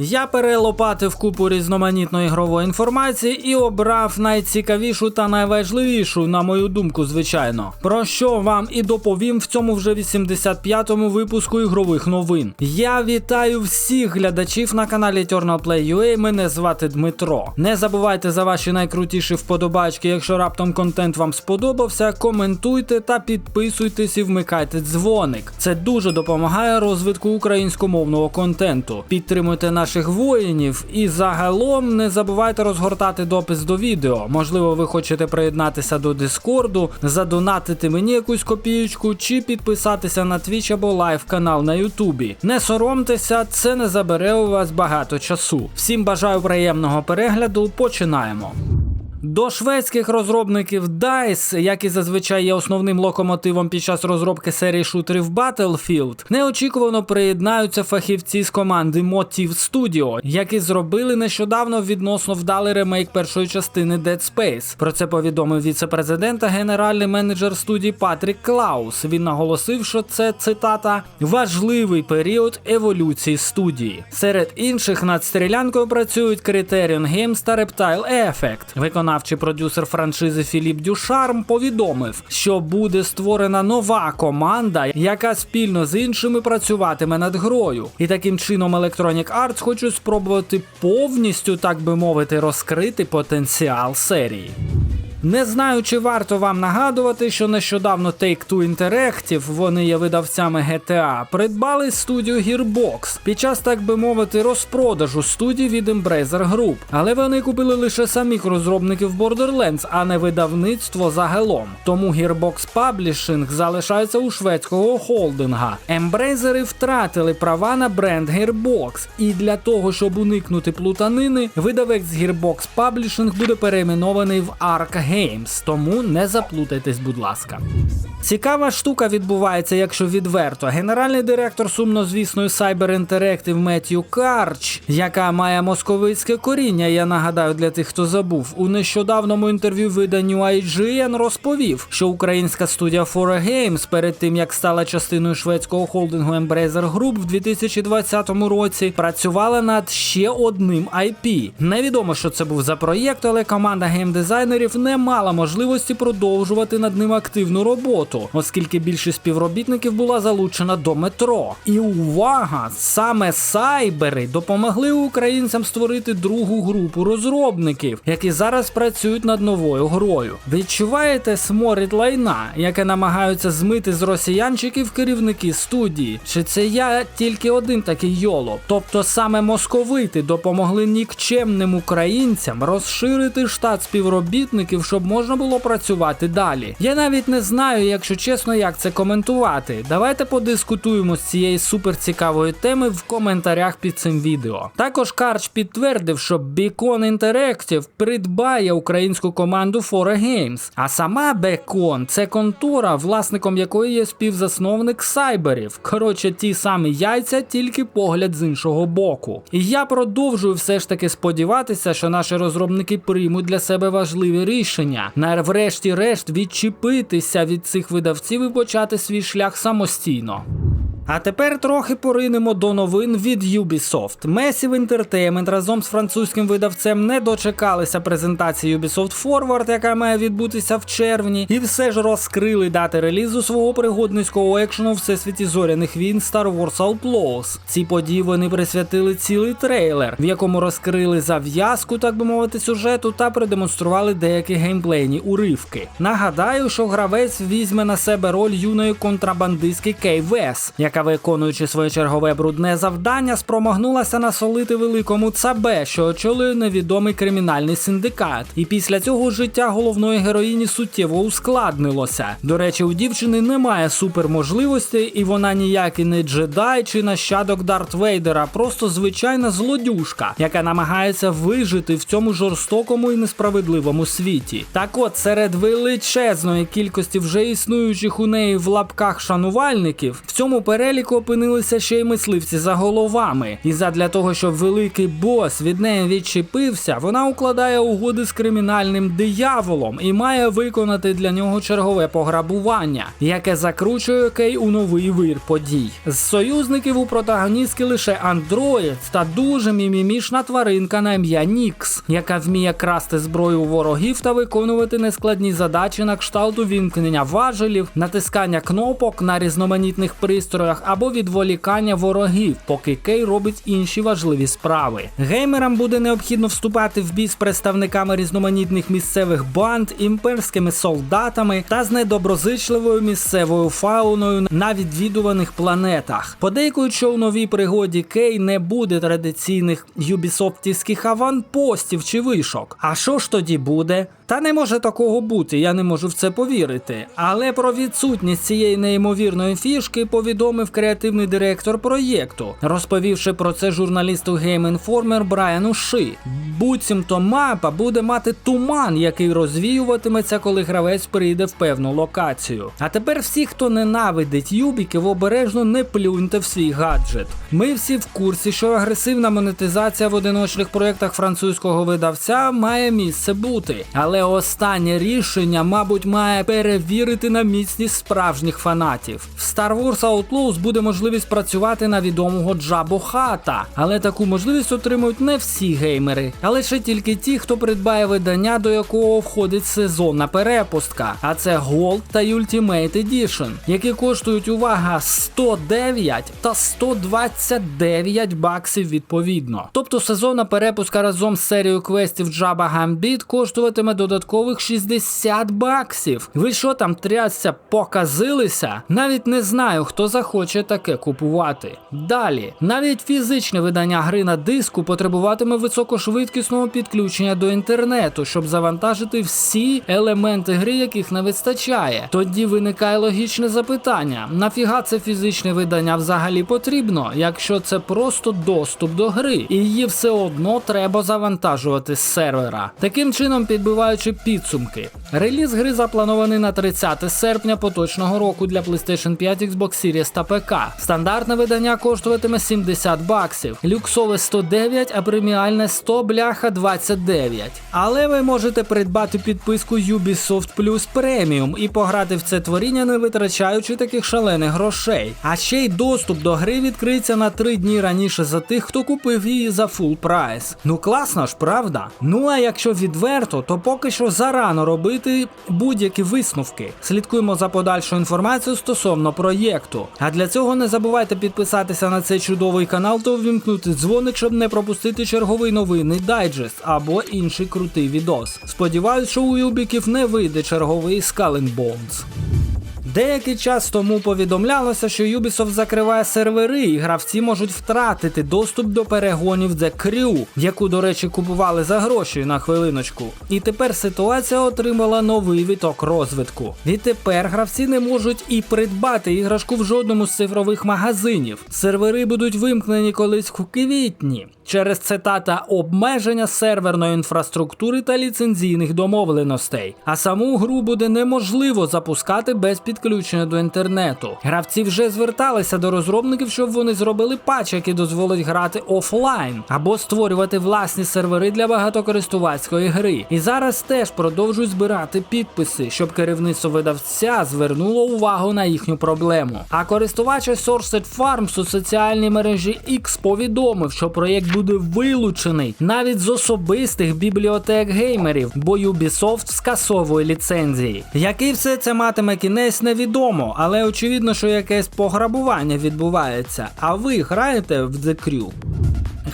Я перелопатив купу різноманітної ігрової інформації і обрав найцікавішу та найважливішу, на мою думку, звичайно. Про що вам і доповім в цьому вже 85-му випуску ігрових новин. Я вітаю всіх глядачів на каналі TurnalPlay.ua, Мене звати Дмитро. Не забувайте за ваші найкрутіші вподобачки. Якщо раптом контент вам сподобався, коментуйте та підписуйтесь і вмикайте дзвоник. Це дуже допомагає розвитку українськомовного контенту. Підтримуйте наших воїнів і загалом не забувайте розгортати допис до відео. Можливо, ви хочете приєднатися до Дискорду, задонатити мені якусь копієчку чи підписатися на Twitch або лайв канал на Ютубі. Не соромтеся, це не забере у вас багато часу. Всім бажаю приємного перегляду. Починаємо. До шведських розробників DICE, як і зазвичай є основним локомотивом під час розробки серії шутерів Battlefield, неочікувано приєднаються фахівці з команди Motive Studio, які зробили нещодавно відносно вдалий ремейк першої частини Dead Space. Про це повідомив віце-президент генеральний менеджер студії Патрік Клаус. Він наголосив, що це цитата важливий період еволюції студії. Серед інших над стрілянкою працюють Criterion Games та Reptile Effect. Виконавчий продюсер франшизи Філіп Дюшарм повідомив, що буде створена нова команда, яка спільно з іншими працюватиме над грою. І таким чином Electronic Arts хочуть спробувати повністю, так би мовити, розкрити потенціал серії. Не знаю, чи варто вам нагадувати, що нещодавно Take-Two Interactive, вони є видавцями GTA, придбали студію Gearbox під час, так би мовити, розпродажу студій від Embracer Group. Але вони купили лише самих розробників Borderlands, а не видавництво загалом. Тому Gearbox Publishing залишається у шведського холдинга. Ембрейзери втратили права на бренд Gearbox, і для того, щоб уникнути плутанини, видавець Gearbox Publishing буде перейменований в Ark Games, тому не заплутайтесь, будь ласка. Цікава штука відбувається, якщо відверто. Генеральний директор сумнозвісної Cyber Interactive Меттью Карч, яка має московицьке коріння, я нагадаю для тих, хто забув, у нещодавному інтерв'ю виданню IGN розповів, що українська студія 4 Games перед тим як стала частиною шведського холдингу Embracer Group в 2020 році, працювала над ще одним IP. Невідомо, що це був за проєкт, але команда геймдизайнерів не мала можливості продовжувати над ним активну роботу, оскільки більшість співробітників була залучена до метро. І увага! Саме сайбери допомогли українцям створити другу групу розробників, які зараз працюють над новою грою. Відчуваєте сморід лайна, яке намагаються змити з росіянчиків керівники студії? Чи це я тільки один такий йоло? Тобто саме московити допомогли нікчемним українцям розширити штат співробітників, щоб можна було працювати далі. Я навіть не знаю, якщо чесно, як це коментувати. Давайте подискутуємо з цієї суперцікавої теми в коментарях під цим відео. Також Карч підтвердив, що Beacon Interactive придбає українську команду 4 Games. А сама Beacon – це контора, власником якої є співзасновник сайберів. Коротше, ті самі яйця, тільки погляд з іншого боку. І я продовжую все ж таки сподіватися, що наші розробники приймуть для себе важливі рішення, на врешті-решт відчепитися від цих видавців і почати свій шлях самостійно. А тепер трохи поринемо до новин від Ubisoft. Massive Entertainment разом з французьким видавцем не дочекалися презентації Ubisoft Forward, яка має відбутися в червні, і все ж розкрили дати релізу свого пригодницького екшену всесвіті зоряних війн Star Wars Outlaws. Ці події вони присвятили цілий трейлер, в якому розкрили зав'язку, так би мовити, сюжету та продемонстрували деякі геймплейні уривки. Нагадаю, що гравець візьме на себе роль юної контрабандистки Кей Вес, яка виконуючи своє чергове брудне завдання, спромогнулася насолити великому цабе, що очолює невідомий кримінальний синдикат. І після цього життя головної героїні суттєво ускладнилося. До речі, у дівчини немає суперможливостей, і вона ніякий не джедай чи нащадок Дарт Вейдера, просто звичайна злодюшка, яка намагається вижити в цьому жорстокому і несправедливому світі. Так от, серед величезної кількості вже існуючих у неї в лапках шанувальників, в цьому переліку переліку опинилися ще й мисливці за головами. І задля того, щоб великий бос від неї відчепився, вона укладає угоди з кримінальним дияволом і має виконати для нього чергове пограбування, яке закручує Кей у новий вир подій. З союзників у протагоністки лише андроїд та дуже мімімішна тваринка на ім'я Нікс, яка вміє красти зброю ворогів та виконувати нескладні задачі на кшталту вімкнення важелів, натискання кнопок на різноманітних пристроях або відволікання ворогів, поки Кей робить інші важливі справи. Геймерам буде необхідно вступати в бій з представниками різноманітних місцевих банд, імперськими солдатами та з недоброзичливою місцевою фауною на відвідуваних планетах. Подейкують, що у новій пригоді Кей не буде традиційних юбісофтівських аванпостів чи вишок. А що ж тоді буде? Та не може такого бути, я не можу в це повірити. Але про відсутність цієї неймовірної фішки повідомив креативний директор проєкту, розповівши про це журналісту Game Informer Брайану Ши. Буцімто мапа буде мати туман, який розвіюватиметься, коли гравець прийде в певну локацію. А тепер всі, хто ненавидить юбіків, обережно не плюньте в свій гаджет. Ми всі в курсі, що агресивна монетизація в одиночних проєктах французького видавця має місце бути. Але останнє рішення, мабуть, має перевірити на міцність справжніх фанатів. В Star Wars Outlaws буде можливість працювати на відомого Джабо Хата, але таку можливість отримують не всі геймери, а лише тільки ті, хто придбає видання, до якого входить сезонна перепустка. А це Gold та Ultimate Edition, які коштують увага 109 та 129 баксів відповідно. Тобто сезонна перепустка разом з серією квестів Jabba Gambit коштуватиме додаткових 60 баксів. Ви що там трясся, показилися? Навіть не знаю, хто захоче таке купувати. Далі, навіть фізичне видання гри на диску потребуватиме високошвидкісного підключення до інтернету, щоб завантажити всі елементи гри, яких не вистачає. Тоді виникає логічне запитання: нафіга це фізичне видання взагалі потрібно, якщо це просто доступ до гри, і її все одно треба завантажувати з сервера. Таким чином, підбиваючи підсумки, реліз гри запланований на 30 серпня поточного року для PlayStation 5, Xbox Series та ПК. Стандартне видання коштуватиме 70 баксів, люксове 109, а преміальне 100 бляха 29. Але ви можете придбати підписку Ubisoft Plus Premium і пограти в це творіння, не витрачаючи таких шалених грошей. А ще й доступ до гри відкриється на 3 дні раніше за тих, хто купив її за фул прайс. Ну класно ж, правда? Ну а якщо відверто, то поки що зарано робити будь-які висновки. Слідкуємо за подальшою інформацією стосовно проєкту. А для цього не забувайте підписатися на цей чудовий канал та увімкнути дзвоник, щоб не пропустити черговий новинний дайджест або інший крутий відос. Сподіваюсь, що у юбіків не вийде черговий Skull Bones. Деякий час тому повідомлялося, що Ubisoft закриває сервери, і гравці можуть втратити доступ до перегонів The Crew, яку, до речі, купували за гроші на хвилиночку. І тепер ситуація отримала новий віток розвитку. Відтепер гравці не можуть і придбати іграшку в жодному з цифрових магазинів. Сервери будуть вимкнені колись в квітні. Через цитата обмеження серверної інфраструктури та ліцензійних домовленостей. А саму гру буде неможливо запускати без підключення до інтернету. Гравці вже зверталися до розробників, щоб вони зробили патч, який дозволить грати офлайн або створювати власні сервери для багатокористувацької гри. І зараз теж продовжують збирати підписи, щоб керівництво видавця звернуло увагу на їхню проблему. А користувач Sourced Farms у соціальній мережі X повідомив, що проєкт буде вилучений навіть з особистих бібліотек геймерів, бо Ubisoft скасовує ліцензії. Який все це матиме кінець, невідомо, але очевидно, що якесь пограбування відбувається. А ви граєте в The Crew?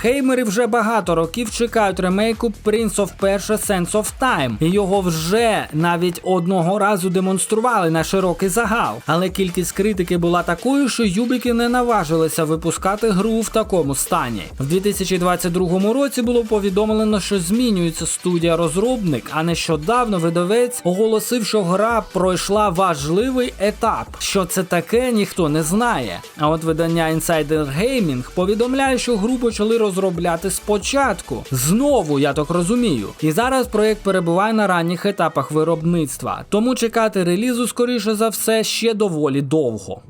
Геймери вже багато років чекають ремейку Prince of Persia Sense of Time, його вже навіть одного разу демонстрували на широкий загал. Але кількість критики була такою, що юбіки не наважилися випускати гру в такому стані. В 2022 році було повідомлено, що змінюється студія розробник, а нещодавно видавець оголосив, що гра пройшла важливий етап. Що це таке, ніхто не знає. А от видання Insider Gaming повідомляє, що гру почали розробляти спочатку. Знову, я так розумію. І зараз проєкт перебуває на ранніх етапах виробництва, тому чекати релізу, скоріше за все, ще доволі довго.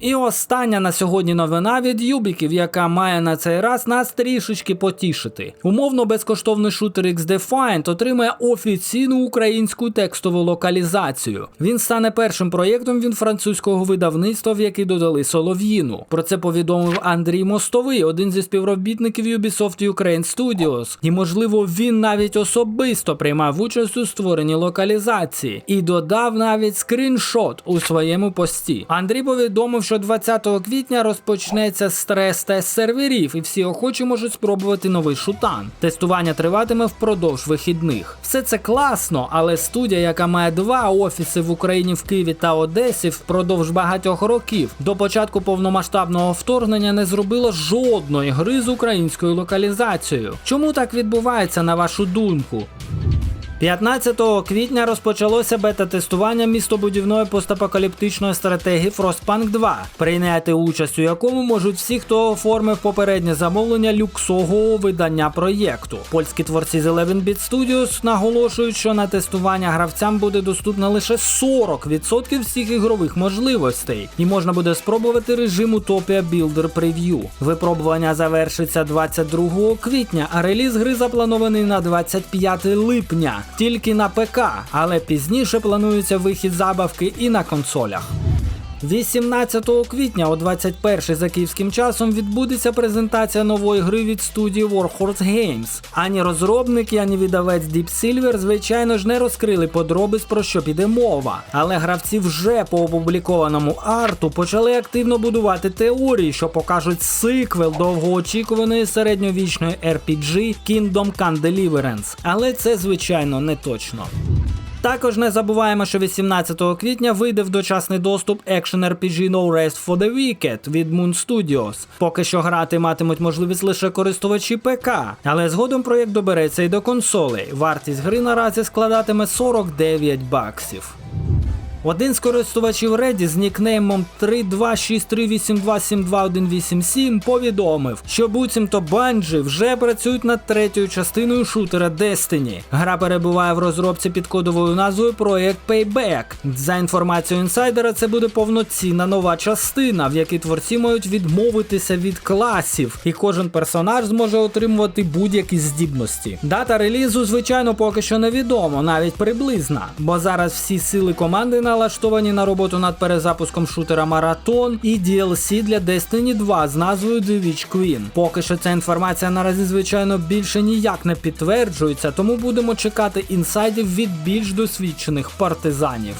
І остання на сьогодні новина від Юбіків, яка має на цей раз нас трішечки потішити. Умовно безкоштовний шутер X-Defiant отримає офіційну українську текстову локалізацію. Він стане першим проєктом від французького видавництва, в який додали Солов'їну. Про це повідомив Андрій Мостовий, один зі співробітників Ubisoft Ukraine Studios. І можливо він навіть особисто приймав участь у створенні локалізації і додав навіть скріншот у своєму пості. Андрій повідомив, що 20 квітня розпочнеться стрес-тест серверів, і всі охочі можуть спробувати новий шутан. Тестування триватиме впродовж вихідних. Все це класно, але студія, яка має два офіси в Україні в Києві та Одесі впродовж багатьох років, до початку повномасштабного вторгнення не зробила жодної гри з українською локалізацією. Чому так відбувається, на вашу думку? 15 квітня розпочалося бета-тестування містобудівної постапокаліптичної стратегії Frostpunk 2, прийняти участь у якому можуть всі, хто оформив попереднє замовлення люксового видання проєкту. Польські творці з 11-Bit Studios наголошують, що на тестування гравцям буде доступно лише 40% всіх ігрових можливостей, і можна буде спробувати режим Utopia Builder Preview. Випробування завершиться 22 квітня, а реліз гри запланований на 25 липня тільки на ПК, але пізніше планується вихід забавки і на консолях. 18 квітня о 21 за київським часом відбудеться презентація нової гри від студії Warhorse Games. Ані розробники, ані видавець Deep Silver, звичайно ж, не розкрили подробиць про що піде мова. Але гравці вже по опублікованому арту почали активно будувати теорії, що покажуть сиквел довгоочікуваної середньовічної RPG Kingdom Come Deliverance. Але це, звичайно, не точно. Також не забуваємо, що 18 квітня вийде в дочасний доступ екшен RPG No Rest for the Wicked від Moon Studios. Поки що грати матимуть можливість лише користувачі ПК, але згодом проєкт добереться і до консолей. Вартість гри наразі складатиме 49 баксів. Один з користувачів Reddit з нікнеймом 32638272187 повідомив, що буцімто Bungie вже працюють над третьою частиною шутера Destiny. Гра перебуває в розробці під кодовою назвою Project Payback. За інформацією інсайдера, це буде повноцінна нова частина, в якій творці мають відмовитися від класів, і кожен персонаж зможе отримувати будь-які здібності. Дата релізу, звичайно, поки що невідомо, навіть приблизна, бо зараз всі сили команди налаштовані на роботу над перезапуском шутера Маратон і DLC для Destiny 2 з назвою The Witch Queen. Поки що ця інформація наразі, звичайно, більше ніяк не підтверджується, тому будемо чекати інсайдів від більш досвідчених партизанів.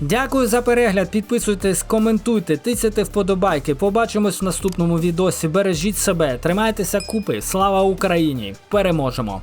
Дякую за перегляд, підписуйтесь, коментуйте, тицяйте вподобайки. Побачимось в наступному відосі. Бережіть себе, тримайтеся купи. Слава Україні! Переможемо!